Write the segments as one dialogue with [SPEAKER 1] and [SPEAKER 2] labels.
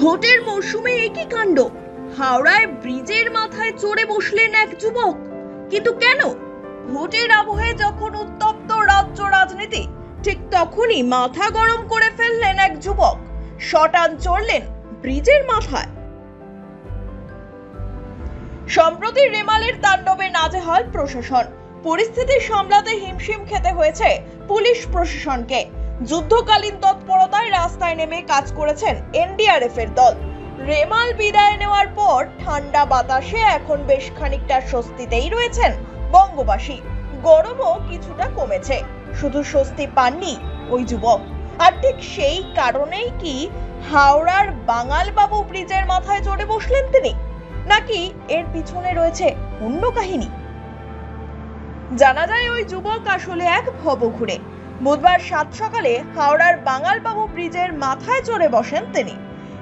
[SPEAKER 1] ভোটের মরশুমে একই কাণ্ড। হাওড়ায় ব্রিজের মাথায় চড়ে বসলেন এক যুবক। কিন্তু কেন? ভোটের আবহে যখন উত্তপ্ত রাজ্য রাজনীতি, ঠিক তখনই মাথা গরম করে ফেললেন এক যুবক। শটান চড়লেন ব্রিজের মাথায়। সম্প্রতি রেমালের তাণ্ডবে নাজেহাল প্রশাসন। পরিস্থিতি সামলাতে হিমশিম খেতে হয়েছে পুলিশ প্রশাসনকে। যুদ্ধকালীন তৎপরতায় রাস্তায় নেমে কাজ করেছেন এনডিআরএফ এর দল। রেমাল বিদায় নেওয়ার পর ঠান্ডা বাতাসে এখন বেশ খানিকটা স্বস্তিতেই রয়েছেন বঙ্গবাসী। গরমও কিছুটা কমেছে। শুধু স্বস্তি পাননি ওই যুবক। আর ঠিক সেই কারণেই কি হাওড়ার বাঙালবাবু ব্রিজের মাথায় চড়ে বসলেন তিনি? নাকি এর পিছনে রয়েছে অন্য কাহিনী? জানা যায় ওই যুবক আসলে এক ভবঘুরে। বুধবার সাত সকালে হাওড়ার বাঙালবাবু ব্রিজের মাথায় চড়ে বসেন তিনি।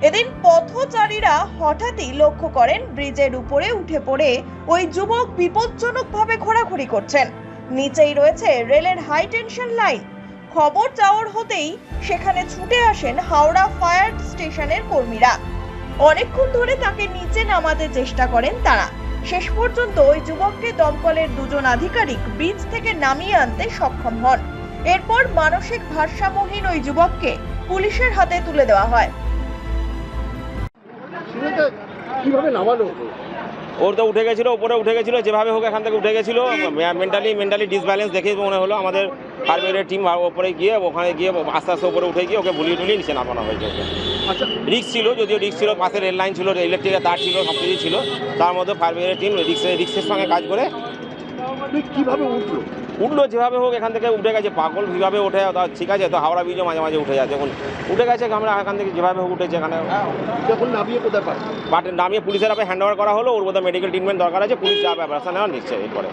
[SPEAKER 1] এদিন পথচারীরা হঠাৎই লক্ষ্য করেন ব্রিজের উপরে উঠে পড়ে ওই যুবক বিপজ্জনকভাবে ঘোরাঘুরি করছেন। নিচেই রয়েছে রেলের হাই টেনশন লাইন। খবর যাওয়ার হতেই সেখানে ছুটে আসেন হাওড়া ফায়ার স্টেশনের কর্মীরা। অনেকক্ষণ ধরে তাকে নিচে নামাতে চেষ্টা করেন তারা। শেষ পর্যন্ত ওই যুবককে দমকলের দুজন আধিকারিক ব্রিজ থেকে নামিয়ে আনতে সক্ষম হন। এরপর মানসিক ভারসাম্যহীন ওই যুবককে পুলিশের হাতে তুলে দেওয়া হয়।
[SPEAKER 2] কীভাবে নামালো?
[SPEAKER 3] ওর তো উঠে গেছিল উপরে উঠে গেছিল যেভাবে হোক এখান থেকে উঠে গেছিল। মেন্টালি মেন্টালি ডিসব্যালেন্স দেখে মনে হলো আমাদের ফায়ার টিম ওপরে গিয়ে ওখানে গিয়ে আস্তে আস্তে উপরে উঠে গিয়ে ওকে ভুলিয়ে টুলিয়ে নিচে নামানো হয়েছে
[SPEAKER 2] আচ্ছা।
[SPEAKER 3] রিক্স ছিল যদিও রিক্স ছিল পাশে রেল লাইন ছিল ইলেকট্রিকের তার ছিল সব কিছু ছিল। তার মধ্যে ফায়ার টিম রিক্সের রিক্সের সঙ্গে কাজ করে
[SPEAKER 2] কীভাবে উঠল?
[SPEAKER 3] উঠল যেভাবে হোক এখান থেকে উঠে গেছে পাগল কীভাবে ওঠে তা ঠিক আছে তো হাওড়া ব্রিজও মাঝে মাঝে উঠে যায়। দেখুন উঠে গেছে আমরা এখান থেকে যেভাবে হোক উঠেছে এখানে।
[SPEAKER 2] যখন নামিয়ে কোথায়
[SPEAKER 3] বাট নামিয়ে পুলিশের হাতে হ্যান্ড ওভার করা হলো ওর মধ্যে মেডিকেল ট্রিটমেন্ট দরকার আছে পুলিশ যা ব্যবস্থা নেওয়া নিচ্ছে এরপরে।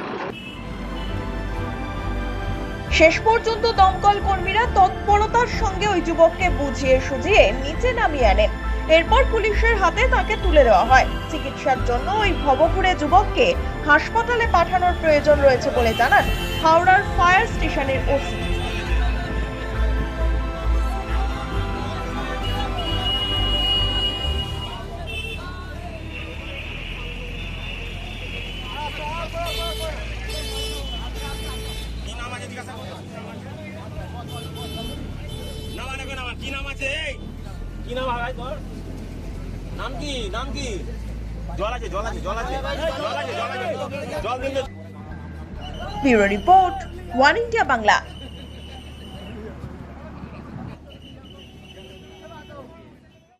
[SPEAKER 1] শেষ পর্যন্ত দমকল কর্মীরা তৎপরতার সঙ্গে ওই যুবককে বুঝিয়ে সুঝিয়ে নিচে নামিয়ে আনেন এরপর পুলিশের হাতে তাকে তুলে দেওয়া হয়। চিকিৎসার জন্য ওই ভবঘুরে যুবককে হাসপাতালে পাঠানোর প্রয়োজন রয়েছে বলে জানান হাওড়ার ফায়ার স্টেশনের ওসি।
[SPEAKER 3] কি নাম আছে? কি নাম ভাই তোর? নাম কি? নাম কি? জল আছে জল আছে জল আছে। জল আছে জল আছে জল দিন
[SPEAKER 1] bureau report one India Bangla.